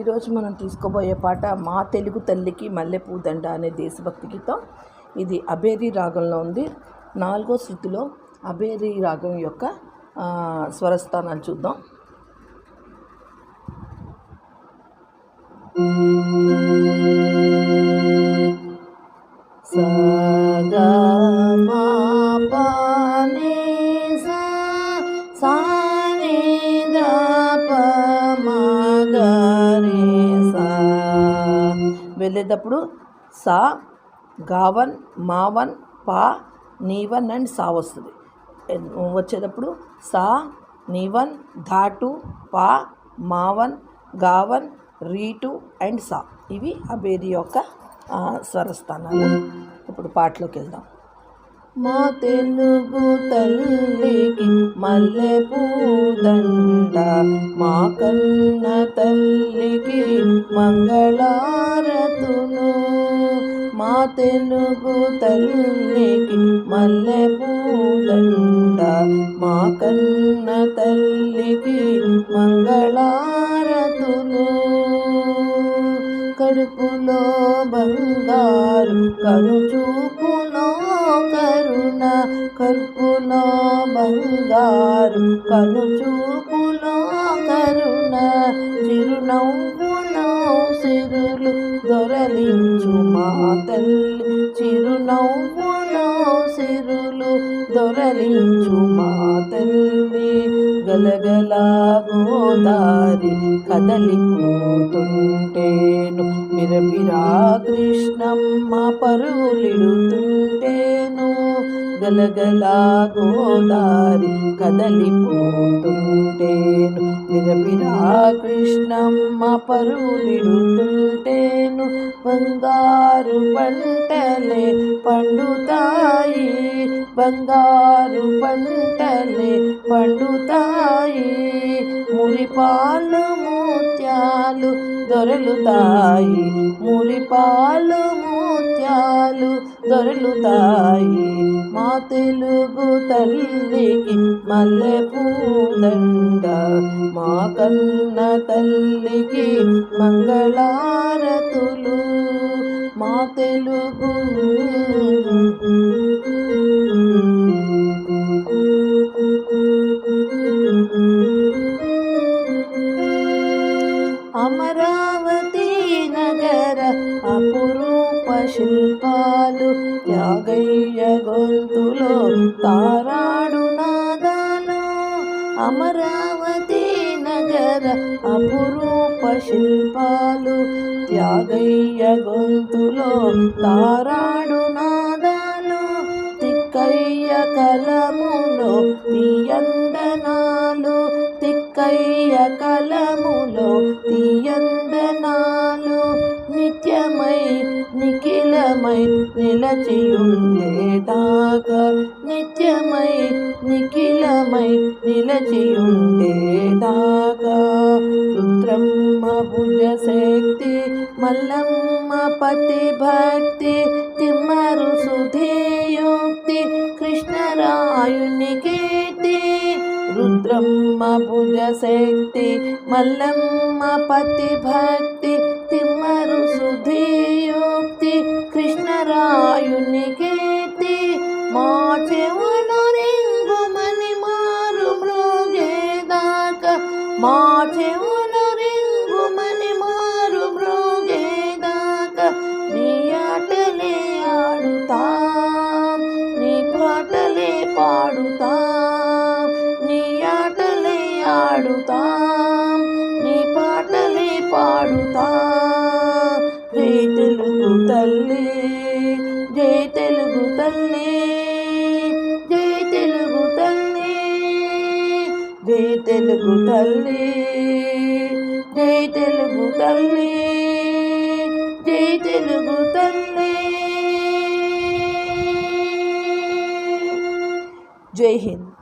ఈరోజు మనం తీసుకోబోయే పాట మా తెలుగు తల్లికి మల్లెపూ దండ అనే దేశభక్తి గీతం. ఇది అబేరి రాగంలో ఉంది. నాలుగో శృతిలో అబేరి రాగం యొక్క స్వరస్థానాలు చూద్దాం. సగ వెళ్ళేటప్పుడు సా గావన్ మావన్ పా నీవన్ అండ్ సా వస్తుంది. వచ్చేటప్పుడు సా నీవన్ ధాటు పా మావన్ గావన్ రీటు అండ్ సా. ఇవి అబేరి యొక్క స్వరస్థానాలు. ఇప్పుడు పాటలోకి వెళ్దాం. మా తెలుగు తల్లికి మల్లె పూదండ మా కన్న తల్లికి మంగళారతులు. మా తెలుగు తల్లికి మల్లె పూదండ మా కన్న తల్లికి మంగళారతులు. కడుపులో బంగారు కనుచూపులో కరుణ కడుపులో బంగారు కనుచూపులో కరుణ చిరునవ్వులో సిరులు దొరలించు మా తల్లి. చిరునవ్వులో సిరులు దొరలించు మా తల్లి. గలగలా గోదారి కదలిపోతుంటేను మిరమిరా కృష్ణమ్మ పరులిడుతుంటేను గలగల గోదారి కదలిపోతుంటేను నిరపిరా కృష్ణమ్మ పరులిడుతుంటేను. బంగారు పంటలే పండుతాయి. బంగారు పంటలే పండుతాయి. మురిపాలు ముత్యాలు దొరలుతాయి. మురిపాలు ముత్యాలు దొరుకుతాయి. మా తెలుగు తల్లికి మల్లె పూదండ మా కన్న తల్లికి మంగళారతులు మా తెలుగు అమరావతి నగర అపురు శిల్పాలు త్యాగయ్య గొంతులో తారాడు నాదాలు అమరావతి నగర అపురూప శిల్పాలు త్యాగయ్య గొంతులో తారాడు నాదాలు తిక్కయ్య కలములో తీయందనాలు తిక్కయ్య కలములో తీ నిలచియుండేదాక నిత్యమై నిఖిలమై నిలచియుండేదాక రుద్రమ్మ భుజశక్తి మల్లమ్మ పతి భక్తి తిమ్మరు సుధేయుక్తి కృష్ణరాయుని కీర్తి. రుద్రమ్మ భుజ శక్తి మల్లమ్మ పతి భక్తి తిమ్మరు సుధియోక్తి కృష్ణరాయుని కీర్తి మా చెవులు రింగుమని మారు మృగేదాక మా చెవులు రింగుమని మారు మృగేదాక నీ ఆటలే ఆడుతా నీ పాటలే పాడుతా. జై తెలుగు తల్లి జై తెలుగు తల్లి జై తెలుగు తల్లి జై తెలుగు తల్లి జై తెలుగు తల్లి. జై హింద్.